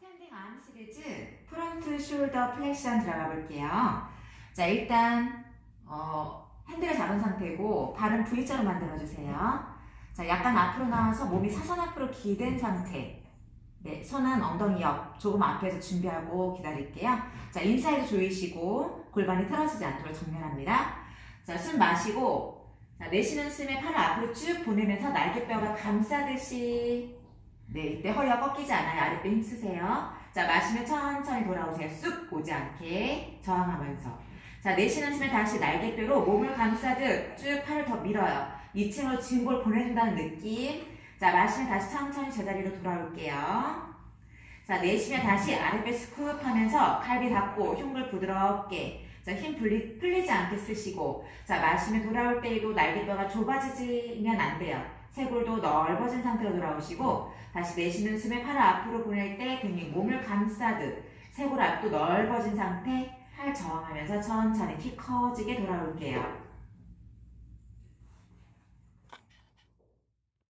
스탠딩 암 시리즈 프론트 숄더 플렉션 들어가 볼게요. 자, 일단 어, 핸들을 잡은 상태고 발은 V자로 만들어 주세요. 자, 약간 앞으로 나와서 몸이 사선 앞으로 기댄 상태. 네, 손은 엉덩이 옆 조금 앞에서 준비하고 기다릴게요. 자, 인사이드 조이시고 골반이 틀어지지 않도록 정면합니다. 자, 숨 마시고 자, 내쉬는 숨에 팔을 앞으로 쭉 보내면서 날개뼈가 감싸듯이 네, 이때 허리가 꺾이지 않아요. 아랫배 힘쓰세요. 자, 마시면 천천히 돌아오세요. 쑥 오지 않게 저항하면서. 자, 내쉬는 숨에 다시 날개뼈로 몸을 감싸듯 쭉 팔을 더 밀어요. 2층으로 진골 보내준다는 느낌. 자, 마시면 다시 천천히 제자리로 돌아올게요. 자, 내쉬면 다시 아랫배 스쿱 하면서 갈비 닫고 흉글 부드럽게. 자, 힘 풀리, 풀리지 않게 쓰시고. 자, 마시면 돌아올 때에도 날개뼈가 좁아지면 안 돼요. 쇄골도 넓어진 상태로 돌아오시고, 다시 내쉬는 숨에 팔을 앞으로 보낼 때 등이 몸을 감싸듯 쇄골 앞도 넓어진 상태 팔 저항하면서 천천히 키 커지게 돌아올게요.